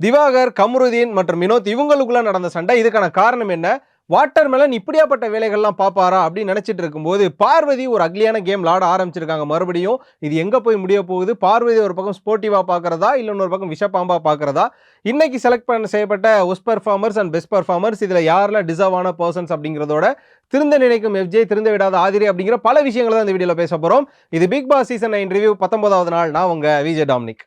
திவாகர் கமருதீன் மற்றும் வினோத் இவங்களுக்குள்ள நடந்த சண்டை. இதுக்கான காரணம் என்ன? வாட்டர் மெலன் இப்படியாப்பட்ட வேலைகள்லாம் பார்ப்பாரா அப்படின்னு நினச்சிட்டு இருக்கும்போது பார்வதி ஒரு அக்லியான கேம் விளாட ஆரம்பிச்சிருக்காங்க. மறுபடியும் இது எங்கே போய் முடிய போகுது? பார்வதி ஒரு பக்கம் ஸ்போர்ட்டிவாக பார்க்குறதா? இல்லை இன்னொரு பக்கம் விஷப்பாம்பா பார்க்குறதா? இன்னைக்கு செலக்ட் பண்ண செய்யப்பட்ட ஒஸ் பர்ஃபார்மர்ஸ் அண்ட் பெஸ்ட் பர்ஃபார்மர்ஸ் இதில் யாரெல்லாம் டிசர்வ் ஆன பர்சன்ஸ் அப்படிங்கிறதோட திருந்த நினைக்கும் எஃப்ஜே திருந்த விடாத ஆதிரி அப்படிங்கிற பல விஷயங்களை தான் இந்த வீடியோவில் பேச போகிறோம் இது Bigg Boss season nine review பத்தொன்பதாவது நாள். நான் உங்கள் விஜய் டாமினிக்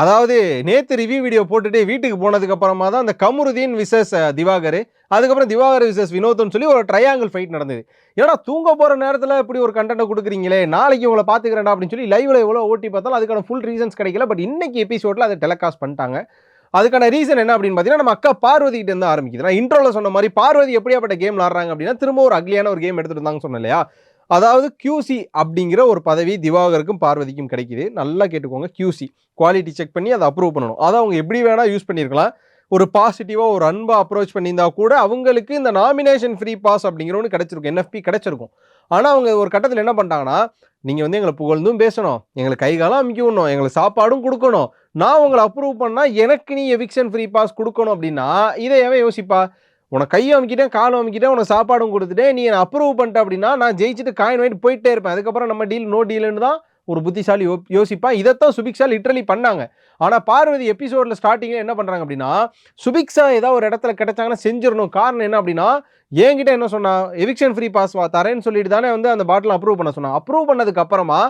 அதாவது நேற்று ரிவ்யூ வீடியோ போட்டுட்டு வீட்டுக்கு போனதுக்கு அப்புறமா தான் அந்த கமருதீன் விசஸ் திவாகர் அதுக்கப்புறம் திவாகர் விசஸ் வினோத்னு சொல்லி ஒரு ட்ரையாங்கிள் ஃபைட் நடந்தது. ஏன்னா தூங்க போகிற நேரத்தில் இப்படி ஒரு கண்டென்ட் கொடுக்குறீங்களே? நாளைக்கு உங்களை பார்த்துக்கிறேன்டா அப்படின்னு சொல்லி லைவ்ல எவ்வளோ ஓட்டி பார்த்தாலும் அதுக்கான ஃபுல் ரீசன்ஸ் கிடைக்கல. பட் இன்னைக்கு எபிசோடில் அதை டெலகாஸ்ட் பண்ணிட்டாங்க. அதுக்கான ரீசன் என்ன அப்படின்னு பார்த்தீங்கன்னா நம்ம அக்கா பார்வதி இருந்து ஆரம்பிக்குது. நான் இன்ட்ரோவில் சொன்ன மாதிரி பார்வதி எப்படியாப்பட்ட கேம் விளாட்றாங்க அப்படின்னா திரும்ப ஒரு அக்லியான ஒரு கேம் எடுத்துட்டு இருந்தாங்க சொன்னேன் இல்லையா? அதாவது கியூசி அப்படிங்கிற ஒரு பதவி திவாகருக்கும் பார்வதிக்கும் கிடைக்குது. நல்லா கேட்டுக்கோங்க கியூசி குவாலிட்டி செக் பண்ணி அதை அப்ரூவ் பண்ணணும். அதை அவங்க எப்படி வேணால் யூஸ் பண்ணியிருக்கலாம் ஒரு பாசிட்டிவாக ஒரு அன்பாக அப்ரோச் பண்ணியிருந்தா கூட அவங்களுக்கு இந்த நாமினேஷன் ஃப்ரீ பாஸ் அப்படிங்கிற ஒன்று கிடச்சிருக்கும். என்எஃபி கிடச்சிருக்கும். ஆனால் அவங்க ஒரு கட்டத்தில் என்ன பண்ணிட்டாங்கன்னா நீங்கள் வந்து எங்களை புகழ்ந்தும் பேசணும். எங்களுக்கு கை காலம் அமுக்கி விடணும். எங்களுக்கு சாப்பாடும் கொடுக்கணும். நான் உங்களை அப்ரூவ் பண்ணால் எனக்கு நீ எவிக்ஷன் ஃப்ரீ பாஸ் கொடுக்கணும் அப்படின்னா இதை எவன் யோசிப்பா? உனக்கு கையை அமுக்கிட்டேன் காலம் அமைக்கிட்டேன் உனக்கு சாப்பாடும் கொடுத்துட்டேன் நீ என்னை அப்ரூவ் பண்ணிட்ட அப்படின்னா நான் ஜெயிச்சுட்டு காயின் வாங்கிட்டு போயிட்டே இருப்பேன். அதுக்கப்புறம் நம்ம டீல் நோ டீல்னு தான் ஒரு புத்திசாலி யோ யோசிப்பான் இதைத்தான் சுபிக்ஷா லிட்ரலி பண்ணாங்க. ஆனால் பார்வதி எபிசோடில் ஸ்டார்டிங்கில் என்ன பண்ணுறாங்க அப்படின்னா சுபிக்ஷா ஏதாவது ஒரு இடத்துல கிடைச்சாங்கன்னா செஞ்சிடணும். காரணம் என்ன அப்படின்னா என்கிட்ட என்ன சொன்னா எவிக்ஷன் ஃப்ரீ பாஸ் வா தரேன்னு சொல்லிட்டு தானே வந்து அந்த பாட்டில் அப்ரூவ் பண்ண சொன்னான் அப்ரூவ் பண்ணதுக்கு அப்புறமா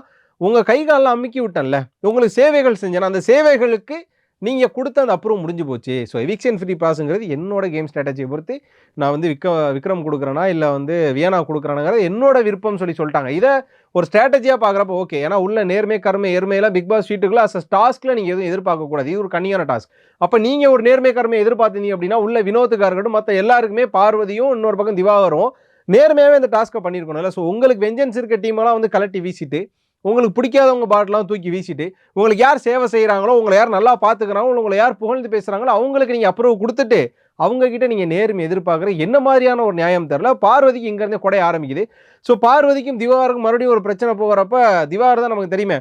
உங்கள் கை காலெல்லாம் அமுக்கி விட்டேன்ல உங்களுக்கு சேவைகள் செஞ்சேன் அந்த சேவைகளுக்கு நீங்கள் கொடுத்த அந்த அப்ரூவ் முடிஞ்சு போச்சு. ஸோ எவிக்ஷன் ஃப்ரீ பாஸுங்கிறது என்னோட கேம் ஸ்ட்ராட்டஜியை பொறுத்து நான் வந்து விக்க விக்ரம் கொடுக்குறேனா இல்லை வந்து வியனா கொடுக்குறானுங்கிறது என்னோட விருப்பம் சொல்லி சொல்லிட்டாங்க. இதை ஒரு ஸ்ட்ராட்டஜியாக பார்க்குறப்ப ஓகே ஏன்னா உள்ள நேர்மை கருமை எருமையெல்லாம் பிக் பாஸ் ஷீட்டுக்குள்ள அஸ் டாஸ்க்கில் நீங்கள் எதுவும் எதிர்பார்க்கக்கூடாது. இது ஒரு கண்ணியான டாஸ்க் அப்போ நீங்கள் ஒரு நேர்மை கருமை எதிர்பார்த்தீங்க அப்படின்னா உள்ள வினோத்துக்காக இருக்கட்டும் மற்ற எல்லாருக்குமே பார்வதியும் இன்னொரு பக்கம் திவாகரும் நேர்மையாகவே இந்த டாஸ்க்கை பண்ணியிருக்கணும்ல ஸோ உங்களுக்கு வெஞ்சன்ஸ் இருக்க டீமெல்லாம் வந்து கலட்டி வீசிட்டு உங்களுக்கு பிடிக்காதவங்க பாட்டெலாம் தூக்கி வீசிட்டு உங்களுக்கு யார் சேவை செய்கிறாங்களோ உங்களை யார் நல்லா பார்த்துக்கிறாங்களோ உங்களை யார் புகழ்ந்து பேசுகிறாங்களோ அவங்களுக்கு நீங்கள் அப்ரூவ் கொடுத்துட்டு அவங்கக்கிட்ட நீங்கள் நேர்மை எதிர்பார்க்குற என்ன மாதிரியான ஒரு நியாயம் தெரில பார்வதிக்கு இங்கேருந்து குடைய ஆரம்பிக்குது. ஸோ பார்வதிக்கும் திவாகருக்கும் மறுபடியும் ஒரு பிரச்சனை போகிறப்ப திவாகர் தான் நமக்கு தெரியுமே.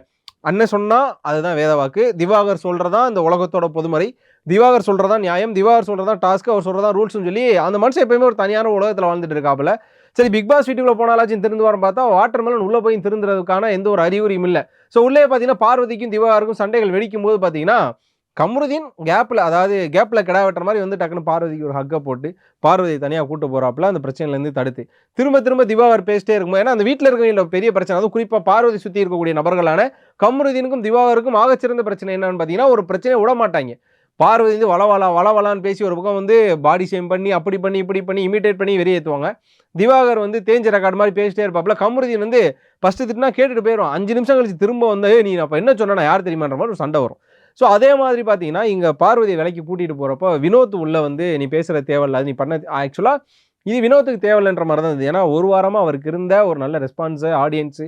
அண்ணன் சொன்னால் அதுதான் வேதவாக்கு. திவாகர் சொல்கிறதான் இந்த உலகத்தோட பொதுமறை. திவாகர் சொல்கிறதா நியாயம் திவாகர் சொல்கிறதா டாஸ்க்கு அவர் சொல்கிறதா ரூல்ஸ்னு சொல்லி அந்த மனுஷன் எப்பயுமே ஒரு தனியான உலகத்தில் வாழ்ந்துட்டு இருக்காப்புல. சரி பிக் பாஸ் வீட்டுக்குள்ள போனாலாச்சும் திருந்து வரம் பார்த்தா வாட்டர் மெலன் உள்ளே போய் திருந்துறதுக்கான எந்த ஒரு அறிகுறியும் இல்லை. ஸோ உள்ளே பார்த்தீங்கன்னா பார்வதிக்கும் திவாகருக்கும் சண்டைகள் வெடிக்கும் போது பார்த்தீங்கன்னா கமருதீன் கேப்பில் அதாவது கேப்பில் கிடா வெட்டுற மாதிரி வந்து டக்குன்னு பார்வதிக்கு ஒரு ஹக்கை போட்டு பார்வதியை தனியாக கூட்டு போகிறாப்புல அந்த பிரச்சனையிலேருந்து தடுத்து. திரும்ப திரும்ப திவாகர் பேசிட்டே இருக்கும் ஏன்னா அந்த வீட்டில் இருக்கிறவங்கள பெரிய பிரச்சனை. அதுவும் குறிப்பாக பார்வதி சுற்றி இருக்கக்கூடிய நபர்களான கமருதீனுக்கும் திவாகருக்கும் ஆகச்சிறந்த பிரச்சனை என்னன்னு பார்த்தீங்கன்னா ஒரு பிரச்சனையை விட மாட்டாங்க பார்வதி வந்து வளவலா வளவலான்னு பேசி ஒரு பக்கம் வந்து பாடி ஷேம் பண்ணி அப்படி பண்ணி இப்படி பண்ணி இமிட்டேட் பண்ணி வெளியேற்றுவாங்க. திவாகர் வந்து தேஞ்ச ரெக்கார்டு மாதிரி பேசிட்டே இருப்பாப்ல கமருதீன் வந்து ஃபஸ்ட்டு திட்டினா கேட்டுட்டு போயிடும் அஞ்சு நிமிஷம் கழிச்சு திரும்ப வந்து நீ அப்போ என்ன சொன்னா யார் தெரியுமான்ற மாதிரி ஒரு சண்டை வரும். ஸோ அதே மாதிரி பார்த்தீங்கன்னா இங்கே பார்வதியை விலைக்கு கூட்டிகிட்டு போகிறப்போ வினோத் உள்ள வந்து நீ பேசுகிற தேவையில்ல. நீ பண்ண ஆக்சுவலாக இது வினோத்துக்கு தேவையில்லைன்ற மாதிரி தான் இருந்தது. ஏன்னா ஒரு வாரமாக அவருக்கு இருந்த ஒரு நல்ல ரெஸ்பான்ஸு ஆடியன்ஸு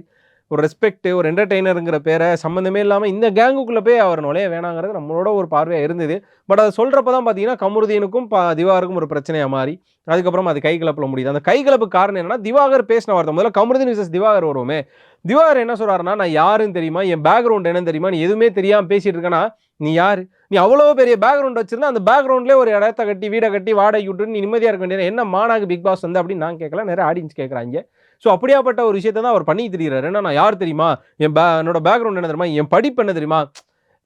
ஒரு ரெஸ்பெக்ட் ஒரு என்டர்டெய்னருங்கிற பேரை சம்மந்தமே இல்லாமல் இந்த கேங்குக்குள்ளே போய் அவர் நுழைய வேணாங்கிறது நம்மளோட ஒரு பார்வையாக இருந்தது. பட் அதை சொல்கிறப்ப தான் பார்த்தீங்கன்னா கமருதீனுக்கும் பா திவாகருக்கும் ஒரு பிரச்சனையாக மாறி அதுக்கப்புறம் அது கை கலப்பில் முடியுது. அந்த கை கலப்பு காரணம் என்னன்னா திவாகர் பேசின வார்த்தை. முதல்ல கமருதீன் விசஸ் திவாகர் வருவோமே. திவாகர் என்ன சொல்கிறாருன்னா நான் யாருன்னு தெரியுமா? என் பேக்ரவுண்ட் என்னன்னு தெரியுமா? நீ எதுவுமே தெரியாமல் பேசிகிட்டு இருக்கேன்னா நீ யார்? நீ அவ்வளோ பெரிய பேக்ரவுண்ட் வச்சிருந்தா அந்த பேக்ரவுண்ட்லேயே ஒரு இடத்த கட்டி வீடை கட்டி வாடகை விட்டுன்னு நீ நிம்மதியாக இருக்க வேண்டியது என்ன மானாக்கு பிக் பாஸ் வந்து? அப்படின்னு நான் கேட்கல. நிறைய ஆடியன்ஸ் கேட்குறாங்க ஸோ அப்படியாப்பட்ட ஒரு விஷயத்தை தான் அவர் பண்ணி தெரிகிறாரு ஏன்னா நான் யார் தெரியுமா? என் பே என்னோட பேக்ரவுண்ட் என்ன தெரியுமா? என் படிப்பு என்ன தெரியுமா?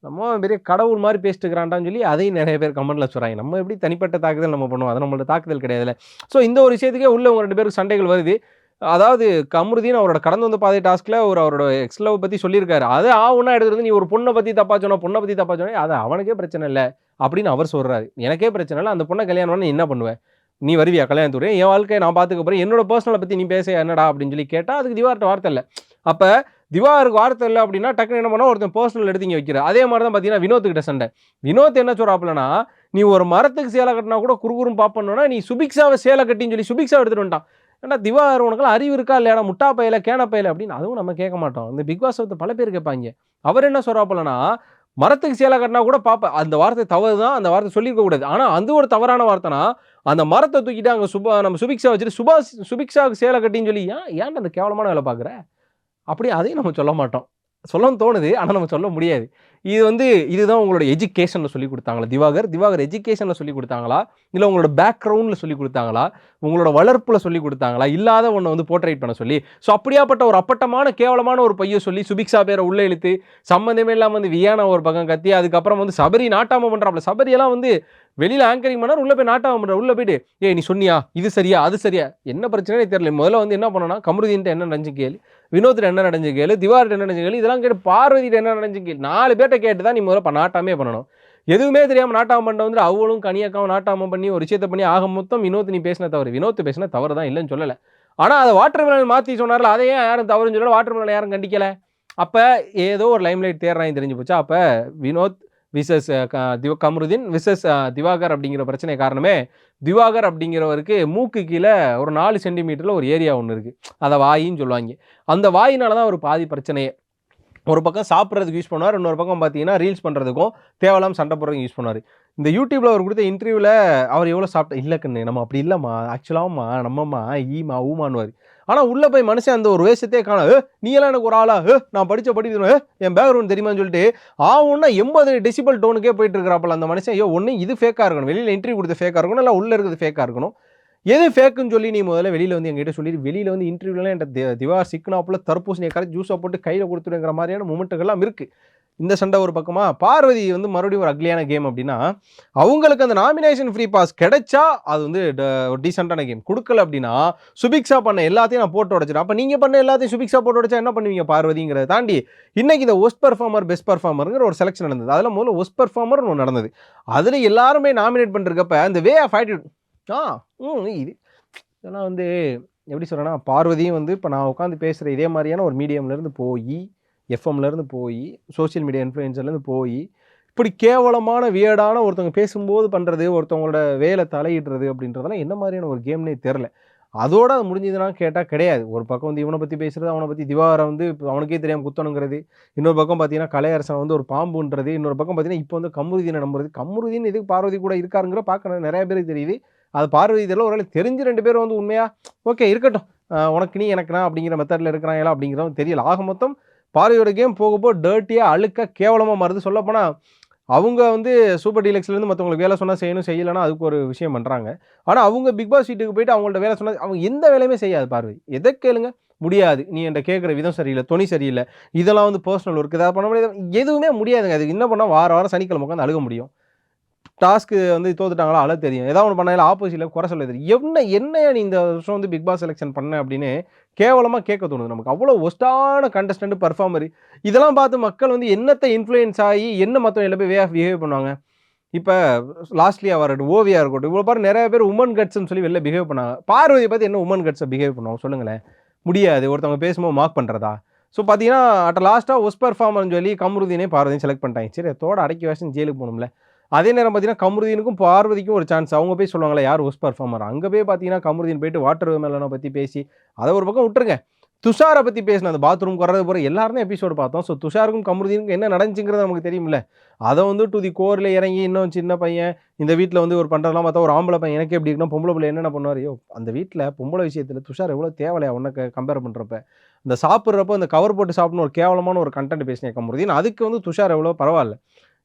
நம்ம பெரிய கடவுள் மாதிரி பேசிட்டு இருக்கிறான்டான்னு சொல்லி அதையும் நிறைய பேர் கமெண்ட்ல சொல்கிறாங்க நம்ம எப்படி தனிப்பட்ட தாக்குதல் நம்ம பண்ணுவோம்? அது நம்மளோட தாக்குதல் கிடையாதுல ஸோ இந்த ஒரு விஷயத்துக்கே உள்ள உங்க ரெண்டு பேருக்கு சண்டைகள் வருது. அதாவது கமருதீன் அவரோட கடந்து வந்த பாதை டாஸ்கில் ஒரு அவரோட எக்ஸ்லவை பற்றி சொல்லியிருக்காரு. அது ஆ ஒன்றா எடுத்துட்டு நீ ஒரு பொண்ணை பற்றி தப்பா சொன்ன பொண்ணை பற்றி தப்பா சொன்னா அது அவனுக்கே பிரச்சனை இல்லை. அப்படின்னு அவர் சொல்கிறாரு எனக்கே பிரச்சனை இல்லை. அந்த பொண்ணை கல்யாணம் என்ன பண்ணுவேன் நீ வருவியா கல்யாணத்துறை என் வாழ்க்கையை நான் பார்த்துக்க போகிறேன் என்னோட பர்சனலை பற்றி நீ பேச என்னடா அப்படின்னு சொல்லி கேட்டால் அதுக்கு திவார்ட்ட வார்த்தை இல்லை. அப்போ திவாருக்கு வார்த்தை இல்லை அப்படின்னா டக்குன்னு என்ன பண்ணால் ஒருத்தன் பர்சனல் எடுத்து இங்கே வைக்கிற அதே மாதிரி தான் பார்த்தீங்கன்னா வினோத்துக்கிட்ட சண்டை. வினோத் என்ன சொல்கிறாப்புலனா நீ ஒரு மரத்துக்கு சேலை கட்டினா கூட குறுகுறும் பார்ப்பணுன்னா நீ சுபிக்ஸாவை சேலை கட்டின்னு சொல்லி சுபிக்ஷா எடுத்துகிட்டு வந்துட்டான். ஏன்னா திவார் உனக்குலாம் அறிவு இருக்கா இல்லையா முட்டா பையில கேன பையில அப்படின்னு அதுவும் நம்ம கேட்க மாட்டோம். இந்த பிக் பாஸ் பல பேர் கேட்பாங்க. அவர் என்ன சொல்கிறாப்புலனா மரத்துக்கு சேலை கட்டினா கூட பார்ப்பேன் அந்த வார்த்தை தவறு தான் அந்த வார்த்தை சொல்லியிருக்க கூடாது. ஆனால் அது ஒரு தவறான வார்த்தைனா அந்த மரத்தை தூக்கிட்டு அங்கே சுபா நம்ம சுபிக்ஷா வச்சுட்டு சுபாஷ் சுபிக்ஷாவுக்கு சேலை கட்டின்னு சொல்லி ஏன் ஏன்டா அந்த கேவலமான வேலை பார்க்குற அப்படி அதையும் நம்ம சொல்ல மாட்டோம். சொல்லணும்னு தோணுது ஆனால் நம்ம சொல்ல முடியாது. இது வந்து இதுதான் உங்களோட எஜுகேஷனில் சொல்லி கொடுத்தாங்களா? திவாகர் திவாகர் எஜுகேஷனில் சொல்லி கொடுத்தாங்களா? இல்லை உங்களோட பேக்ரவுண்டில் சொல்லி கொடுத்தாங்களா? உங்களோட வளர்ப்பில் சொல்லி கொடுத்தாங்களா? இல்லாத ஒன்றை வந்து போர்ட்ரேட் பண்ண சொல்லி. ஸோ அப்படியாப்பட்ட ஒரு அப்பட்டமான கேவலமான ஒரு பையை சொல்லி சுபிக்ஷா பேரை உள்ளே இழுத்து சம்மந்தமே இல்லாமல் வந்து வியானா ஒரு பக்கம் கத்தி அதுக்கப்புறம் வந்து சபரி நாட்டாமல் பண்ணுறாப்புல சபரியெல்லாம் வந்து வெளியில் ஆங்கரிங் பண்ணார் உள்ளே போய் நாட்டாம பண்ணுற உள்ளே போயிட்டு ஏய் நீ சொன்னியா? இது சரியா? அது சரியா? என்ன பிரச்சனையே தெரியல. முதல்ல வந்து என்ன பண்ணோன்னா கமருதீன்ட்டு என்ன நினச்சி கேள்வி வினோத்தில் என்ன நடந்துச்சு கேளு? திவார்ட்டு என்ன நடந்துச்சு கேளு? இதெல்லாம் கேட்டு பார்வதியிட்ட என்ன நடந்துச்சு கேளு? நாலு பேர்ட்ட கேட்டு தான் நீ முதல்ல இப்போ நாட்டாமே பண்ணணும். எதுவுமே தெரியாமல் நாட்டாமம் பண்ண வந்து அவளும் கனியாக்காவும் நாட்டாமம் பண்ணி ஒரு விஷயத்தை பண்ணி ஆக மொத்தம் வினோத் நீ பேசின தவறு. வினோத் பேசின தவறு தான் இல்லைன்னு சொல்லலை. ஆனால் அதை வாட்டர் மிலன் மாற்றி சொன்னார்ல அதை ஏன் யாரும் தவறுன்னு சொல்லல? வாட்டர் மிலன் யாரும் கண்டிக்கலை. அப்போ ஏதோ ஒரு லைம்லைட் தேர்றாங்க தெரிஞ்சு போச்சா? அப்போ வினோத் விசஸ் திவ கமருதீன் விசஸ் திவாகர் அப்படிங்கிற பிரச்சனை காரணமே திவாகர் அப்படிங்கிறவருக்கு மூக்கு கீழே ஒரு நாலு சென்டிமீட்டரில் ஒரு ஏரியா ஒன்று இருக்குது அதை வாயின்னு சொல்லுவாங்க. அந்த வாயினால தான் ஒரு பாதி பிரச்சனையே. ஒரு பக்கம் சாப்பிட்றதுக்கு யூஸ் பண்ணுவார் இன்னொரு பக்கம் பார்த்தீங்கன்னா ரீல்ஸ் பண்ணுறதுக்கும் தேவையில்லாமல் சண்டை போடுறதுக்கும் யூஸ் பண்ணுவார். இந்த யூடியூப்பில் அவர் கொடுத்த இன்டர்வியூவில் அவர் எவ்வளோ சாப்பிட்டா இல்லை கண்ணு நம்ம அப்படி இல்லைம்மா ஆக்சுவலாகம்மா நம்மம்மா ஈமா ஊமான்வார் ஆனால் உள்ளே போய் மனுஷன் அந்த ஒரு வேஷத்தையே காண நீயெல்லாம் நீ எல்லாம் எனக்கு ஒரு ஆளா? நான் படித்த படிக்கணும் என் பேக்ரவுண்ட் தெரியுமான்னு சொல்லிட்டு ஆ எண்பது டெசிபல் டோனுக்கே போயிட்டு இருக்கிறாப்பல அந்த மனுஷன். ஐயோ ஒன்று இது ஃபேக்காக இருக்கணும். வெளியில் இன்டர்வியூ கொடுத்து ஃபேக்காக இருக்கணும். இல்லை உள்ளே இருக்கிறது ஃபேக்காக இருக்கணும். எது ஃபேக்குன்னு சொல்லி நீ முதல்ல வெளியில் வந்து எங்கிட்ட சொல்லி வெளியில் வந்து இன்டர்வியூலாம் என்கிட்ட தி- திவார் சிக்கனாப்புல தர்பூசணியை கரைச்சி ஜூஸாக போட்டு கையில் கொடுத்துருங்கிற மாதிரியான மூமெண்ட்டுகள்லாம் இருக்குது இந்த சண்டை ஒரு பக்கமா? பார்வதி வந்து மறுபடியும் ஒரு அக்லியான கேம் அப்படின்னா அவங்களுக்கு அந்த நாமினேஷன் ஃப்ரீ பாஸ் கிடைச்சா அது வந்து ட- ஒரு டீசெண்டான கேம் கொடுக்கல அப்படின்னா சுபிக்ஷா பண்ண எல்லாத்தையும் நான் போட்டு உடச்சிட்டேன் அப்போ நீங்கள் பண்ண எல்லாத்தையும் சுபிக்ஷா போட்டு உடச்சா என்ன பண்ணுவீங்க பார்வதிங்கிறத தாண்டி இன்னைக்கு இந்த ஒஸ்ட் பர்ஃபார்மர் பெஸ்ட் பர்ஃபார்மருங்கிற ஒரு செலெக்ஷன் நடந்தது. அதில் முதல்ல ஒஸ்ட் பர்ஃபார்மர் ஒன்று நடந்தது. அதில் எல்லாருமே நாமினேட் பண்ணிருக்கப்ப அந்த வே ஆஃப் ஆட்டிடியூட் ஆ ம் இது இதெல்லாம் வந்து எப்படி சொல்கிறேன்னா பார்வதியும் வந்து இப்போ நான் உட்காந்து பேசுகிற இதே மாதிரியான ஒரு மீடியம்லேருந்து போய் எஃப்எம்லேருந்து போய் சோஷியல் மீடியா இன்ஃப்ளூயன்சர்லேருந்து போய் இப்படி கேவலமான வியர்டான ஒருத்தவங்க பேசும்போது பண்ணுறது ஒருத்தவங்களோட வேலை தலையிடுறது அப்படின்றதெல்லாம் என்ன மாதிரியான ஒரு கேம்னே தெரில அதோட அது முடிஞ்சதுன்னா கேட்டால் கிடையாது. ஒரு பக்கம் வந்து இவனை பற்றி பேசுறது அவனை பற்றி திவாகரை வந்து அவனுக்கே தெரியாமல் குத்தணுங்கிறது இன்னொரு பக்கம் பார்த்தீங்கன்னா கலையரசன் வந்து ஒரு பாம்புன்றது இன்னொரு பக்கம் பார்த்தீங்கன்னா இப்போ வந்து கமருதீனை நம்புறது. கமருதீன் இதுக்கு பார்வதி கூட இருக்காருங்கிற பார்க்க நிறைய பேருக்கு தெரியுது. அது பார்வதி தெரியல ஒரு வேளை தெரிஞ்சு ரெண்டு பேரும் வந்து உண்மையாக ஓகே இருக்கட்டும். உனக்கு நீ எனக்குனா அப்படிங்கிற மெத்தடில் இருக்கிறாங்களா அப்படிங்கிறவங்க தெரியல. ஆக மொத்தம் பார்வையோட கேம் போக போக அழுக்க கேவலமாக மாறுது சொல்லப்போனால் அவங்க வந்து சூப்பர் டீலக்ஸ்லேருந்து மற்றவங்களுக்கு வேலை சொன்னால் செய்யணும் செய்யலைன்னா அதுக்கு ஒரு விஷயம் பண்ணுறாங்க ஆனால் அவங்க பிக் பாஸ் வீட்டுக்கு போயிட்டு அவங்கள்ட்ட வேலை சொன்னால் அவங்க எந்த வேலையுமே செய்யாது பார்வை எதை கேளுங்க? முடியாது. நீ என்கிட்ட கேட்குற விதம் சரியில்லை துணி சரியில்லை. இதெல்லாம் வந்து பர்சனல் ஒர்க் இதாக பண்ண முடியாது எதுவுமே முடியாதுங்க. அதுக்கு என்ன பண்ணால் வார வாரம் சனிக்கிழமை உட்காந்து அழுக முடியும். டாஸ்க்கு வந்து தோத்துட்டாங்களா? அழ தெரியும். ஏதாவது ஒன்று பண்ணாலும் ஆப்போசிட்டில் குறை சொல்ல தெரியும். என்ன என்ன நீ இந்த வருஷம் வந்து பிக் பாஸ் செலெக்ஷன் பண்ண அப்படின்னு கேவலமாக கேட்க தோணுது நமக்கு. அவ்வளோ ஒஸ்டான கண்டஸ்டன்ட் பர்ஃபார்மர் இதெல்லாம் பார்த்து மக்கள் வந்து என்னத்தை இன்ஃப்ளூயன்ஸ் ஆகி என்ன மற்றவங்க எல்லாம் போய் வே ஆஃப் பிஹேவ் பண்ணுவாங்க? இப்போ லாஸ்ட்லியாக வரட்டும் ஓவியா இருக்கட்டும். இவ்வளோ பாரு நிறைய பேர் உமன் கட்ஸ்னு சொல்லி வெளில பிஹேவ் பண்ணாங்க பார்வதியை பார்த்து என்ன உமன் கட்ஸை பிஹேவ் பண்ணுவாங்க சொல்லுங்களேன். முடியாது. ஒருத்தவங்க பேசும்போது மார்க் பண்ணுறதா ஸோ பார்த்தீங்கன்னா அட் லாஸ்ட்டாக ஒஸ் பர்ஃபார்மர்னு சொல்லி கமருதீனே பார்வதியும் செலக்ட் பண்ணிட்டாங்க. சரி அதோட அடக்கி வாசன் ஜெயிலுக்கு போகணும்ல. அதே நேரம் பார்த்தீங்கன்னா கமருதீனுக்கும் பார்வதிக்கும் ஒரு சான்ஸ் அவங்க போய் சொல்லுவாங்களே யார் ஒஸ் பர்ஃபார்மர் அங்கே போய் பார்த்தீங்கன்னா கமருதீன் போயிட்டு வாட்டர் மேலனை பற்றி பேசி அதை ஒரு பக்கம் விட்டுருங்க. துஷாரை பற்றி பேசின அந்த பாத்ரூம் வர்றது போகிற எல்லாருமே எபிசோடு பார்த்தோம். ஸோ துஷாருக்கும் கமருதீனுக்கும் என்ன நடந்துச்சுங்கிறது நமக்கு தெரியும்ல. அதை வந்து டு தி கோரில் இறங்கி இன்னும் சின்ன பையன் இந்த வீட்டில் வந்து ஒரு பண்ணுறதெல்லாம் பார்த்தா ஒரு ஆம்பளை பையன் எனக்கு எப்படி இருக்கணும்? பொம்பளை பிள்ளை என்னென்ன பண்ணுவார்? அந்த வீட்டில் பொம்பளை விஷயத்தில் துஷார் எவ்வளோ தேவையா உன்னை கம்பேர் பண்ணுறப்ப இந்த சாப்பிட்றப்போ இந்த கவர் போட்டு சாப்பிட்ணும் ஒரு கேவலமான ஒரு கண்டென்ட் பேசினேன் கமருதீன். அதுக்கு வந்து துஷார் எவ்வளோ பரவாயில்ல.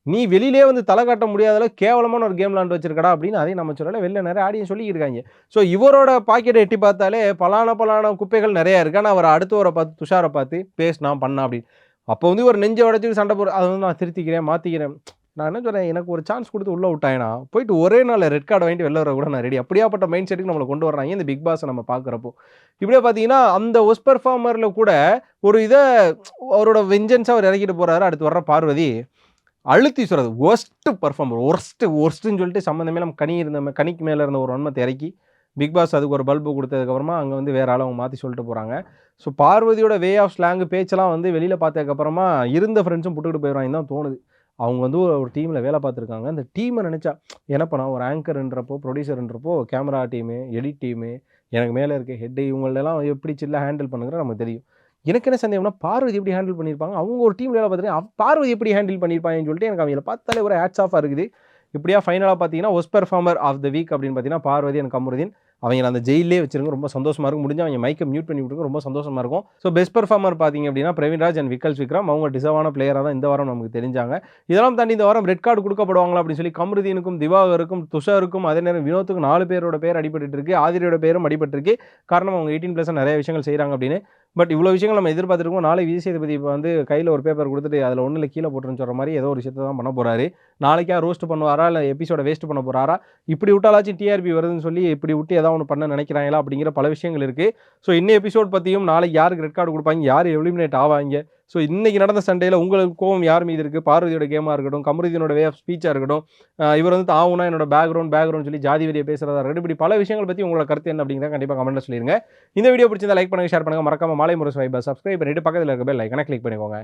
நீ வெளியிலே வந்து தலை காட்ட முடியாத அளவுக்கு கேவலமான ஒரு கேம் விளாண்டு வச்சிருக்கடா அப்படின்னு அதையும் நம்ம சொல்லலை. வெளில நிறைய ஆடியன்ஸ் சொல்லியிருக்காங்க ஸோ இவரோட பாக்கெட்டை எட்டி பார்த்தாலே பலான பலான குப்பைகள் நிறையா இருக்கு. ஆனால் அவர் அடுத்தவரை பார்த்து துஷாரை பார்த்து பேசினா பண்ணா அப்படின்னு. அப்போ வந்து ஒரு நெஞ்சை உடச்சிட்டு சண்டை போடுற அதை வந்து நான் திருத்திக்கிறேன் மாற்றிக்கிறேன் நான் என்ன சொல்கிறேன் எனக்கு ஒரு சான்ஸ் கொடுத்து உள்ளே விட்டாயனா போயிட்டு ஒரே நாள் ரெட் கார்டு வாங்கிட்டு வெளில வர கூட நான் ரெடி அப்படியாப்பட்ட மைண்ட் செட்டுக்கு நம்மளை கொண்டு வர்றாங்க இந்த பிக் பாஸை நம்ம பார்க்குறப்போ. இப்படியே பார்த்தீங்கன்னா அந்த ஒஸ் பெர்ஃபார்மரில் கூட ஒரு இதை அவரோட வெஞ்சன்ஸாக அவர் இறக்கிட்டு போகிறாரு அடுத்து வர்ற பார்வதி. அழுத்தி சொல்கிறது ஒர்ஸ்ட்டு பர்ஃபார்மர் ஒர்ஸ்ட்டு ஒர்ஸ்ட்டுன்னு சொல்லிட்டு சம்மந்தமே நம்ம கனி இருந்த கனிக்கு மேலே இருந்த ஒரு வன்மத்தை இறக்கி பிக் பாஸ் அதுக்கு ஒரு பல்பு கொடுத்ததுக்கப்புறமா அங்கே வந்து வேற ஆள் அவங்க மாற்றி சொல்லிட்டு போகிறாங்க ஸோ பார்வதியோட வே ஆஃப் ஸ்லாங் பேச்செல்லாம் வந்து வெளியில் பார்த்ததுக்கப்புறமா இருந்த ஃப்ரெண்ட்ஸும் புட்டுக்கிட்டு போயிடுவாங்க தான் தோணுது. அவங்க வந்து ஒரு டீமில் வேலை பார்த்துருக்காங்க. அந்த டீமை நினச்சா என்ன பண்ணா ஒரு ஆங்கர்ன்றப்போ ப்ரொடியூசர்ன்றப்போ கேமரா டீமு எடிட் டீமு எனக்கு மேலே இருக்க ஹெட்டு இவங்களெல்லாம் எப்படி சில்லாக ஹேண்டில் பண்ணுங்கிற நமக்கு தெரியும். எனக்கு என்ன சந்தேகம்னா பார்வதி எப்படி ஹேண்டில் பண்ணியிருப்பாங்க? அவங்க ஒரு டீம் வேலை பார்த்துட்டு பார்வதி எப்படி ஹேண்டில் பண்ணியிருப்பாங்கன்னு சொல்லிட்டு எனக்கு அவங்கள பார்த்தாலே ஒரு ஹேட்ஸ் ஆஃபாக இருக்குது. இப்படியா ஃபைனலாக பார்த்தீங்கன்னா worst performer of the week அப்படின்னு பார்த்தீங்கன்னா பார்வதி அண்ட் கமருதீன். அவங்க அந்த ஜெயிலே வச்சிருங்க ரொம்ப சந்தோஷமா இருக்கும். முடிஞ்சு அவங்க மைக்கை மியூட் பண்ணி விட்டுருங்க ரொம்ப சந்தோஷமா இருக்கும். ஸோ பெஸ்ட் பெர்ஃபார்மர் பார்த்தீங்க அப்படின்னா பிரவீன்ராஜ் அண்ட் விக்கல்ஸ் விக்ரம். அவங்க டிசர்வான பிளேயராக தான் இந்த வாரம் நமக்கு தெரிஞ்சாங்க. இதெல்லாம் தாண்டி இந்த வாரம் ரெட் கார்டு கொடுக்கப்படுவாங்களா அப்படின்னு சொல்லி கமருதீனுக்கும் திவாகருக்கும் துஷாருக்கும் அதே நேரம் வினோத்துக்கும் நாலு பேரோட பேர் அடிபட்டு இருக்கு. ஆதிரியோட பேரும் அடிபட்டு காரணம் அவங்க எயிட்டீன் ப்ளஸ் நிறைய விஷயங்கள் செய்கிறாங்க அப்படின்னு பட் இவ்வளோ விஷயங்கள் நம்ம எதிர்பார்த்துருக்கோம். நாளை விஜய் சேதுபதி இப்போ வந்து கையில் ஒரு பேப்பர் கொடுத்துட்டு அதில் ஒன்றில் கீழே போட்டுருன்னு சொல்கிற மாதிரி ஏதோ ஒரு விஷயத்தை தான் பண்ண போகிறாரு நாளைக்கா ரோஸ்ட் பண்ணுவாரா? இல்லை எபிசோட வேஸ்ட் பண்ண போகிறாரா இப்படி விட்டாலாச்சும் டிஆர்பி வருதுன்னு சொல்லி இப்படி விட்டு ஏதாவது ஒன்று பண்ண நினைக்கிறாங்களா? அப்படிங்கிற பல விஷயங்கள் இருக்குது ஸோ இன்னும் எபிசோட் பற்றியும் நாளைக்கு யாருக்கு ரெட் கார்டு கொடுப்பாங்க? யார் எலிமினேட் ஆவாங்க? ஸோ இன்றைக்கி நடந்த சண்டையில் உங்களுக்கு கோவம் யார் மீது இருக்குது பார்வதியோட கேமாக இருக்கட்டும் கமருதீனோட வே ஆஃப் ஸ்பீச்சாக இருக்கட்டும் இவர் வந்து தாவுனா என்னோட பேக்ரவுண்ட் பேக்ரவுண்ட் சொல்லி ஜாதி வரியை பேசுகிறதா இருக்கட்டும் இப்படி பல விஷயங்கள் பற்றி உங்களோட கருத்து என்ன அப்படிங்கிறத கண்டிப்பாக கமெண்ட்டில் சொல்லிடுங்க இந்த வீடியோ பிடிச்சிருந்தா லைக் பண்ணுங்கள் ஷேர் பண்ணுங்கள் மறக்காம மாலை முறை வைபர் சப்ஸ்கிரைப் பண்ணிட்டு பக்கத்தில் இருக்க பெல் ஐக்கனை கிளிக் பண்ணிக்கோங்க.